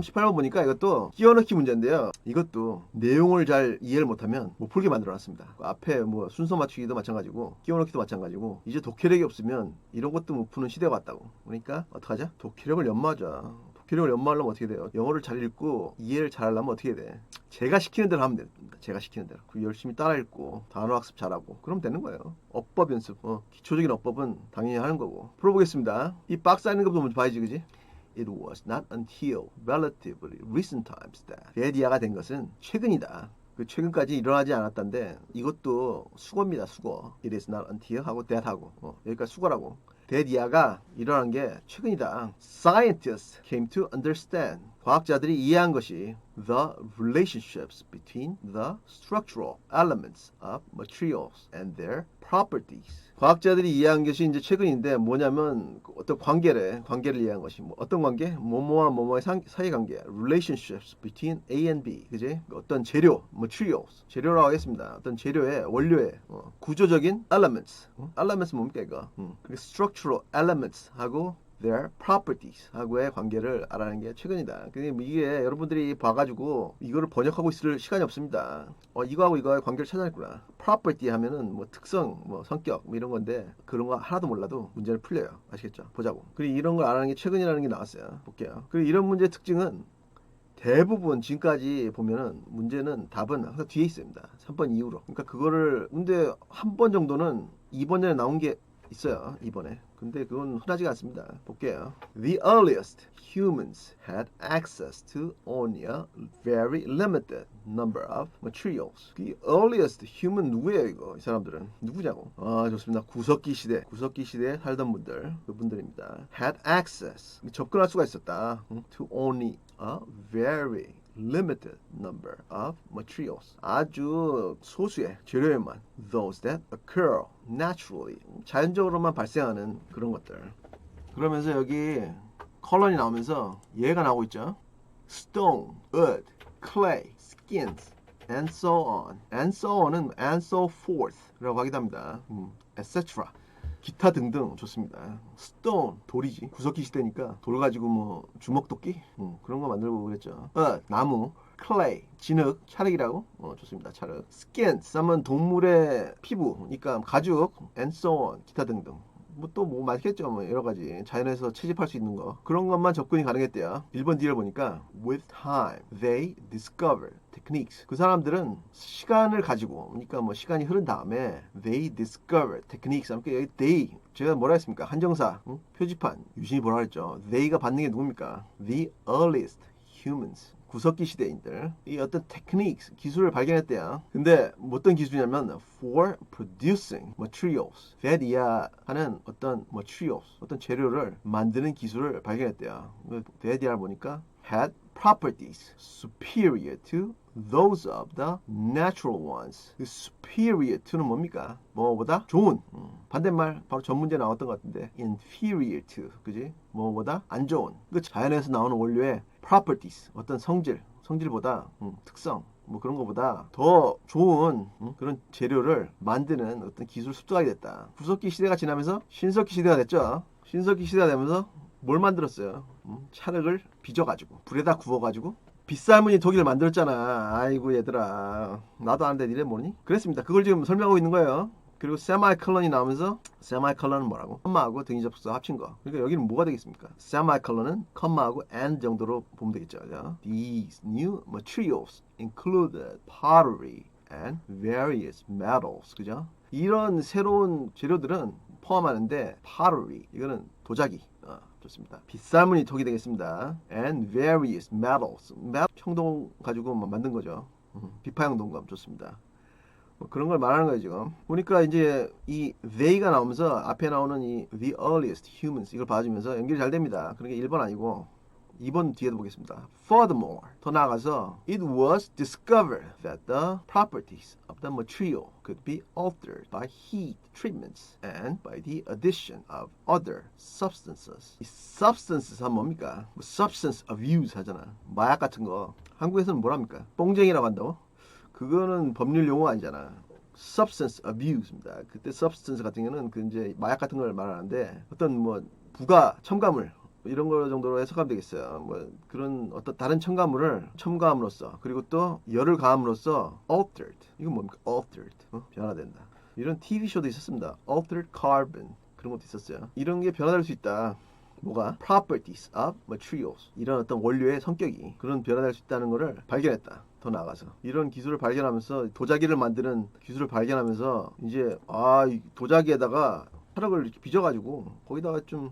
38번 보니까 이것도 끼워넣기 문제인데요. 이것도 내용을 잘 이해를 못하면 못 풀게 만들어놨습니다. 그 앞에 뭐 순서 맞추기도 마찬가지고 끼워넣기도 마찬가지고 이제 독해력이 없으면 이런 것도 못 푸는 시대가 왔다고. 그러니까 어떡하자? 독해력을 연마하자. 독해력을 연마하려면 어떻게 돼요? 영어를 잘 읽고 이해를 잘 하려면 어떻게 돼? 제가 시키는 대로 하면 됩니다. 제가 시키는 대로. 그 열심히 따라 읽고 단어 학습 잘하고 그럼 되는 거예요. 어법 연습. 어, 기초적인 어법은 당연히 하는 거고. 풀어보겠습니다. 이 박스 안에 것부터 먼저 봐야지, 그지? It was not until relatively recent times that 레디아가 된 것은 최근이다. 그 최근까지 일어나지 않았던데 이것도 수거입니다. 수거. It is not until 하고 that 하고 어, 여기까지 수거라고. 데디아가 일어난 게 최근이다. Scientists came to understand. 과학자들이 이해한 것이 the relationships between the structural elements of materials and their properties. 과학자들이 이해한 것이 이제 최근인데 뭐냐면 그 어떤 관계래 관계를 이해한 것이 뭐 어떤 관계 뭐뭐와 뭐뭐의 상- 사이 관계 relationships between A and B 그지 그 어떤 재료 materials 재료라고 하겠습니다 어떤 재료의 원료의 어, 구조적인 elements 어? elements 뭡니까 이거 음. 그리고 structural elements 하고 their properties 하고의 관계를 알아내는 게 최근이다. 근데 이게 여러분들이 봐가지고 이거를 번역하고 있을 시간이 없습니다. 어, 이거하고 이거의 관계를 찾아냈구나. property 하면은 뭐 특성, 뭐 성격 뭐 이런 건데 그런 거 하나도 몰라도 문제를 풀려요. 아시겠죠? 보자고. 그리고 이런 걸 알아내는 게 최근이라는 게 나왔어요. 볼게요. 그리고 이런 문제의 특징은 대부분 지금까지 보면은 문제는 답은 항상 뒤에 있습니다. 3번 이후로. 그러니까 그거를 근데 한 번 정도는 2번 전에 나온 게 있어요. 이번에. 근데 그건 흔하지가 않습니다. 볼게요. The earliest humans had access to only a very limited number of materials. The earliest human 누구예요 이거? 이 사람들은 누구냐고? 아 좋습니다. 구석기 시대, 구석기 시대에 살던 분들, 그분들입니다. Had access 접근할 수가 있었다. 응? To only a very limited number of materials. 아주 소수의 재료에만 those that occur naturally. 자연적으로만 발생하는 그런 것들. 그러면서 여기 컬러이 나오면서 얘가 나오고 있죠. stone, wood, clay, skins, and so on. and so on은 and so forth라고 하기도 합니다. 음, etc. 기타 등등 좋습니다. stone 돌이지 구석기 시대니까 돌 가지고 뭐 주먹도끼? 음, 그런 거 만들고 그랬죠. 어, 나무 clay 진흙 찰흙이라고? 어, 좋습니다. 찰흙. skins 하면 동물의 피부니까 가죽 and so 기타 등등. 뭐또뭐 많겠죠. 뭐 여러 가지. 자연에서 채집할 수 있는 거. 그런 것만 접근이 가능했대요. 1번 뒤를 보니까 with time they discovered techniques 그 사람들은 시간을 가지고 그러니까 뭐 시간이 흐른 다음에 they discovered techniques 함께 여기 they 제가 뭐라 했습니까 한정사 응? 표지판 유신이 뭐라 했죠 they가 받는 게 누굽니까 the earliest humans 구석기 시대인들 이 어떤 techniques 기술을 발견했대요. 근데 뭐 어떤 기술이냐면 for producing materials that 하는 어떤 materials 어떤 재료를 만드는 기술을 발견했대요. that 보니까 had properties superior to those of the natural ones. 그 superior to는 뭡니까? 뭐보다 좋은. 음, 반대말 바로 전 문제 나왔던 것 같은데 inferior to 그지? 뭐보다 안 좋은. 그 자연에서 나오는 원료의 properties 어떤 성질, 성질보다 음, 특성. 뭐 그런 것보다 더 좋은 음, 그런 재료를 만드는 어떤 기술 습득하게 됐다. 구석기 시대가 지나면서 신석기 시대가 됐죠. 신석기 시대가 되면서 뭘 만들었어요? 음, 찰흙을 빚어가지고 불에다 구워가지고 빗살무늬 독일을 만들었잖아. 아이고 얘들아 나도 아는데 니네 모르니? 그랬습니다. 그걸 지금 설명하고 있는 거예요. 그리고 세마이컬런이 나오면서 세마이컬런은 뭐라고? 컴마하고 등위 접속사 합친 거. 그러니까 여기는 뭐가 되겠습니까? 세마이컬런은 컴마하고 and 정도로 보면 되겠죠. 그죠? These new materials included pottery and various metals. 그죠? 이런 새로운 재료들은 포함하는데 pottery 이거는 도자기. 어, 좋습니다. 빗살무늬 톡이 되겠습니다. And various metals. metal 청동 가지고 뭐 만든 거죠. 음, 비파형 동감 좋습니다. 뭐 그런 걸 말하는 거예요 지금. 보니까 이제 이 they가 나오면서 앞에 나오는 이 the earliest humans 이걸 봐주면서 연결이 잘 됩니다. 그러니까 1번 아니고 2번 뒤에도 보겠습니다. Furthermore, 더 나아가서 it was discovered that the properties of the material could be altered by heat treatments and by the addition of other substances. 이 substances 하면 뭡니까? 뭐 substance abuse 하잖아. 마약 같은 거. 한국에서는 뭐랍니까? 뽕쟁이라고 한다고? 그거는 법률 용어 아니잖아. substance abuse입니다. 그때 substance 같은 경우는 그 이제 마약 같은 걸 말하는데 어떤 뭐 부가 첨가물 이런 거 정도로 해석하면 되겠어요. 뭐 그런 어떤 다른 첨가물을 첨가함으로써 그리고 또 열을 가함으로써 altered 이건 뭡니까? altered 어? 변화된다. 이런 TV 쇼도 있었습니다. altered carbon 그런 것도 있었어요. 이런 게 변화될 수 있다. 뭐가 properties of materials 이런 어떤 원료의 성격이 그런 변화될 수 있다는 것을 발견했다. 더 나아가서 이런 기술을 발견하면서 도자기를 만드는 기술을 발견하면서 이제 아이 도자기에다가 화력을 이렇게 빚어가지고 거기다가 좀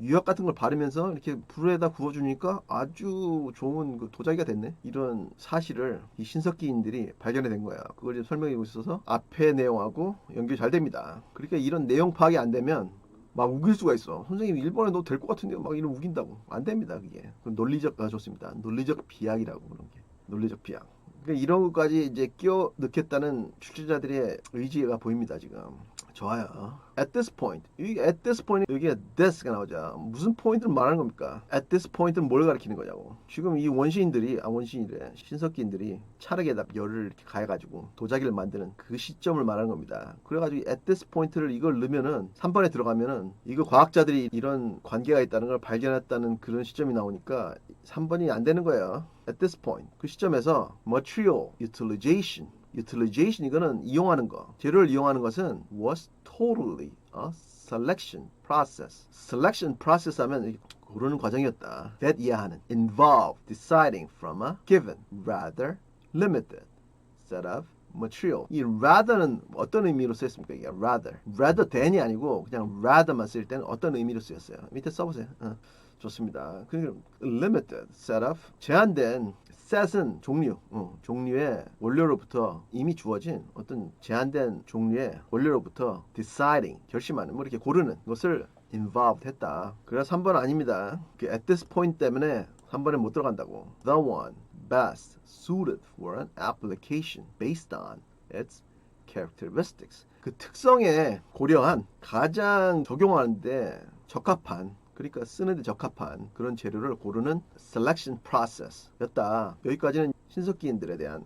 유약 같은 걸 바르면서 이렇게 불에다 구워주니까 아주 좋은 그 도자기가 됐네. 이런 사실을 이 신석기인들이 발견해낸 거야. 그걸 지금 설명해주고 있어서 앞에 내용하고 연결이 잘 됩니다. 그러니까 이런 내용 파악이 안 되면 막 우길 수가 있어. 선생님 일본에 너될것 같은데 막 이런 우긴다고. 안 됩니다. 그게. 논리적 아 좋습니다. 논리적 비약이라고 그런 게. 논리적 비약. 그러니까 이런 것까지 이제 끼워 넣겠다는 출제자들의 의지가 보입니다 지금. 좋아요. At this point. 여기 at this point 여기에 this가 나오죠. 무슨 포인트를 말하는 겁니까? At this point은 뭘 가리키는 거냐고. 지금 이 원시인들이 아 원시인이래 신석기인들이 찰흙에다 열을 이렇게 가해가지고 도자기를 만드는 그 시점을 말하는 겁니다. 그래가지고 at this point를 이걸 넣으면은 3번에 들어가면은 이거 과학자들이 이런 관계가 있다는 걸 발견했다는 그런 시점이 나오니까 3번이 안 되는 거예요. At this point 그 시점에서 material utilization utilization 이거는 이용하는 거 재료를 이용하는 것은 was totally a selection process selection process 하면 고르는 과정이었다 that 이해하는 involve deciding from a given rather limited set of material 이 rather는 어떤 의미로 쓰였습니까 이게 rather rather than이 아니고 그냥 rather만 쓸 때는 어떤 의미로 쓰였어요 밑에 써보세요 어, 좋습니다 그 limited set of 제한된 set은 종류, 어, 종류의 원료로부터 이미 주어진 어떤 제한된 종류의 원료로부터 deciding 결심하는 뭐 이렇게 고르는 것을 involved 했다. 그래서 3번 아닙니다. 그 at this point 때문에 3번에 못 들어간다고. The one best suited for an application based on its characteristics. 그 특성에 고려한 가장 적용하는데 적합한 그러니까 쓰는데 적합한 그런 재료를 고르는 selection process였다. 여기까지는 신석기인들에 대한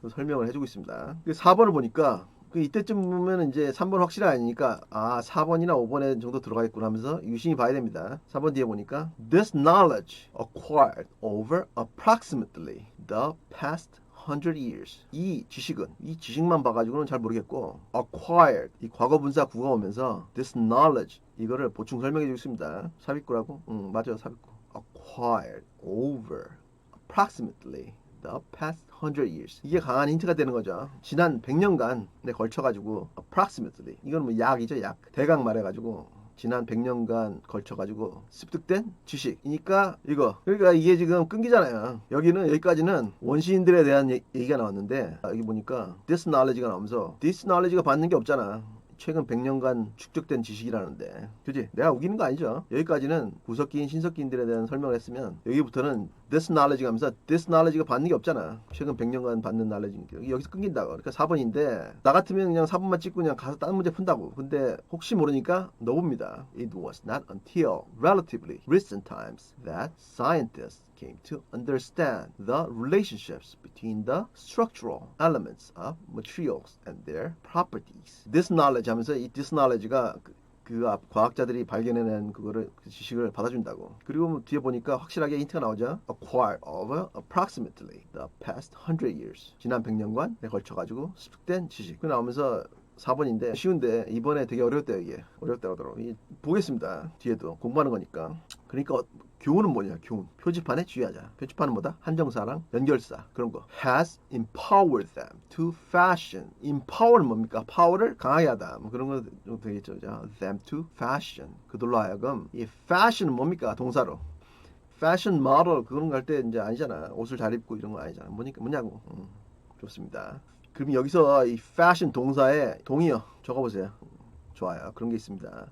그 설명을 해주고 있습니다. 그 4번을 보니까 그 이때쯤 보면 이제 3번 확실히 아니니까 아 4번이나 5번에 정도 들어가 있구나 하면서 유심히 봐야 됩니다. 4번 뒤에 보니까 this knowledge acquired over approximately the past 100 years. 이 지식은 이 지식만 봐가지고는 잘 모르겠고 acquired 이 과거 분사 구가 오면서 this knowledge 이거를 보충 설명해 주고 있습니다. 삽입구라고? 응 맞아요 삽입구. acquired over approximately the past 100 years. 이게 강한 힌트가 되는 거죠. 지난 100년간에 걸쳐가지고 approximately 이건 뭐 약이죠 약. 대강 말해가지고 지난 100년간 걸쳐가지고 습득된 지식이니까 이거. 그러니까 이게 지금 끊기잖아요. 여기는 여기까지는 원시인들에 대한 얘- 얘기가 나왔는데 아, 여기 보니까 this knowledge가 나오면서 this knowledge가 받는 게 없잖아. 최근 100년간 축적된 지식이라는데. 그지? 내가 우기는 거 아니죠? 여기까지는 구석기인 신석기인들에 대한 설명을 했으면 여기부터는 this knowledge 가면서 this knowledge가 받는 게 없잖아 최근 100년간 받는 knowledge니까 여기- 여기서 끊긴다고 그러니까 4번인데 나 같으면 그냥 4번만 찍고 그냥 가서 다른 문제 푼다고 근데 혹시 모르니까 넣어봅니다 it was not until relatively recent times that scientists came to understand the relationships between the structural elements of materials and their properties. This knowledge 하면서 이 this knowledge가 그, 과학자들이 발견해낸 그거를 그 지식을 받아준다고. 그리고 뭐 뒤에 보니까 확실하게 힌트가 나오죠. Acquire over approximately the past 100 years. 지난 100년간에 걸쳐 가지고 습득된 지식. 그 나오면서 4번인데 쉬운데 이번에 되게 어려웠대요 이게 어렵다고 하더라고 이, 보겠습니다 뒤에도 공부하는 거니까 그러니까 어- 교훈은 뭐냐? 교훈. 표지판에 주의하자. 표지판은 뭐다? 한정사랑 연결사 그런 거. Has empowered them to fashion. Empower는 뭡니까? Power를 강하게 하다. 뭐 그런 거좀 되겠죠. 자, them to fashion. 그들로 하여금 이 fashion은 뭡니까? 동사로. 패션 모델 그런 거 할 때 이제 아니잖아. 옷을 잘 입고 이런 거 아니잖아. 뭐니까 뭐냐고. 음, 좋습니다. 그럼 여기서 이 패션 동사에 동의어 적어보세요. 좋아요. 그런 게 있습니다.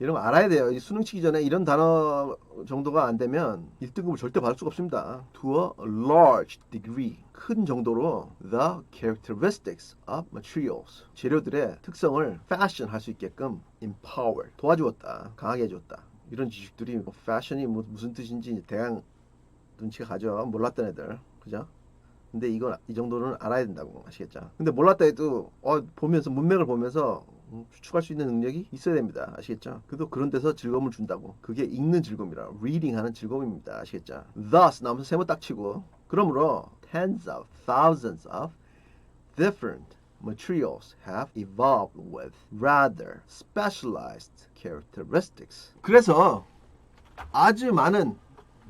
이런 거 알아야 돼요. 이 수능 치기 전에 이런 단어 정도가 안 되면 1등급을 절대 받을 수가 없습니다. To a large degree. 큰 정도로 the characteristics of materials. 재료들의 특성을 fashion 할 수 있게끔 empower. 도와주었다. 강하게 해줬다. 이런 지식들이 뭐 fashion이 뭐 무슨 뜻인지 대강 눈치가 가죠. 몰랐던 애들. 그죠? 근데 이건 이 정도는 알아야 된다고 아시겠죠? 근데 몰랐다 해도 어 보면서 문맥을 보면서 음, 추측할 수 있는 능력이 있어야 됩니다. 아시겠죠? 그도 그런 데서 즐거움을 준다고. 그게 읽는 즐거움이라 reading 하는 즐거움입니다. 아시겠죠? thus 나오면서 세모 딱 치고 그러므로 tens of thousands of different materials have evolved with rather specialized characteristics. 그래서 아주 많은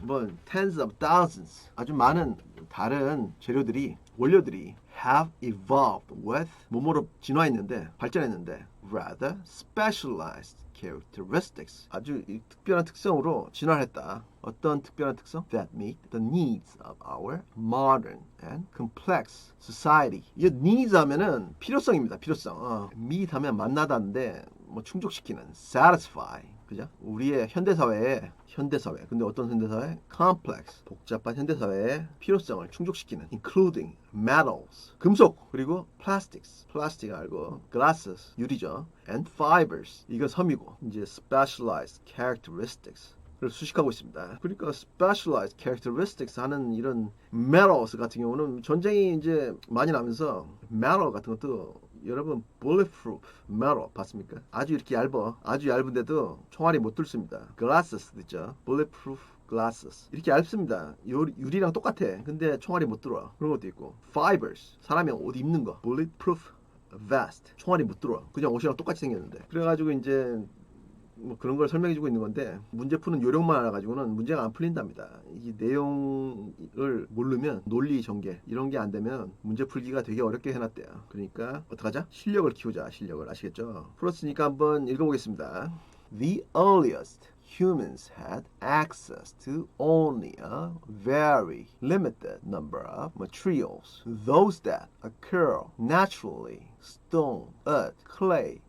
뭐 tens of thousands 아주 많은 다른 재료들이 원료들이 have evolved with 뭐뭐로 진화했는데 발전했는데 rather specialized characteristics 아주 이 특별한 특성으로 진화했다. 어떤 특별한 특성? That meet the needs of our modern and complex society. 이 needs 하면은 필요성입니다. 필요성. 어, meet 하면 만나다인데 뭐 충족시키는 satisfy 그죠? 우리의 현대 사회에 현대 사회 근데 어떤 현대 사회? complex 복잡한 현대 사회의 필요성을 충족시키는 including metals 금속 그리고 plastics 플라스틱 알고 glasses 유리죠 and fibers 이건 섬이고 이제 specialized characteristics 를 수식하고 있습니다. 그러니까 specialized characteristics 하는 이런 metals 같은 경우는 전쟁이 이제 많이 나면서 metal 같은 것도 여러분 bulletproof metal 봤습니까? 아주 이렇게 얇아 아주 얇은데도 총알이 못 뚫습니다. glasses 있죠. bulletproof glasses 이렇게 얇습니다. 요- 유리랑 똑같아. 근데 총알이 못 들어와. 그런 것도 있고 fibers 사람이 옷 입는 거 bulletproof vest 총알이 못 들어와. 그냥 옷이랑 똑같이 생겼는데 그래가지고 이제 뭐 그런 걸 설명해주고 있는 건데 문제 푸는 요령만 알아가지고는 문제가 안 풀린답니다. 이 내용을 모르면 논리 전개 이런 게 안 되면 문제 풀기가 되게 어렵게 해놨대요. 그러니까 어떡하자? 실력을 키우자. 실력을 아시겠죠? 풀었으니까 한번 읽어보겠습니다. The earliest humans had access to only a very limited number of materials. Those that occur naturally stone, earth, clay,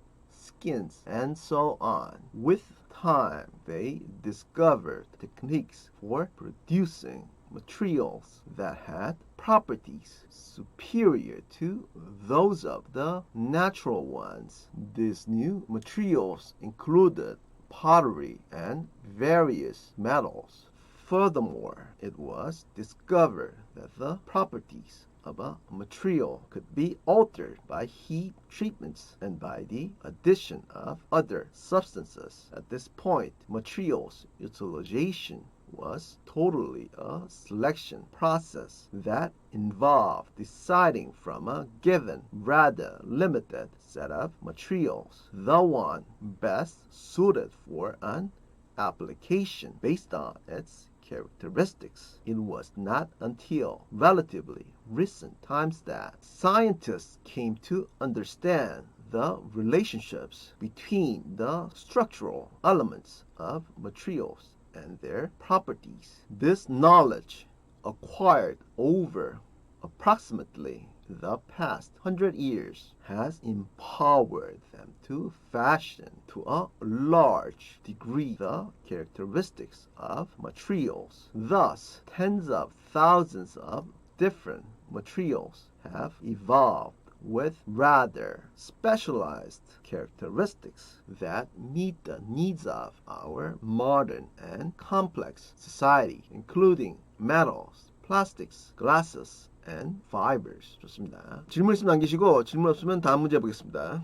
skins, and so on. With time, they discovered techniques for producing materials that had properties superior to those of the natural ones. These new materials included pottery and various metals. Furthermore, it was discovered that the properties of a material could be altered by heat treatments and by the addition of other substances. At this point, materials utilization was totally a selection process that involved deciding from a given, rather limited set of materials the one best suited for an application based on its characteristics. It was not until relatively recent times that scientists came to understand the relationships between the structural elements of materials and their properties. This knowledge acquired over approximately the past hundred years has empowered them to fashion to a large degree the characteristics of materials. Thus, tens of thousands of different materials have evolved with rather specialized characteristics that meet the needs of our modern and complex society, including metals, plastics, glasses, and fibers. 좋습니다. 질문 있으면 남기시고 질문 없으면 다음 문제 보겠습니다.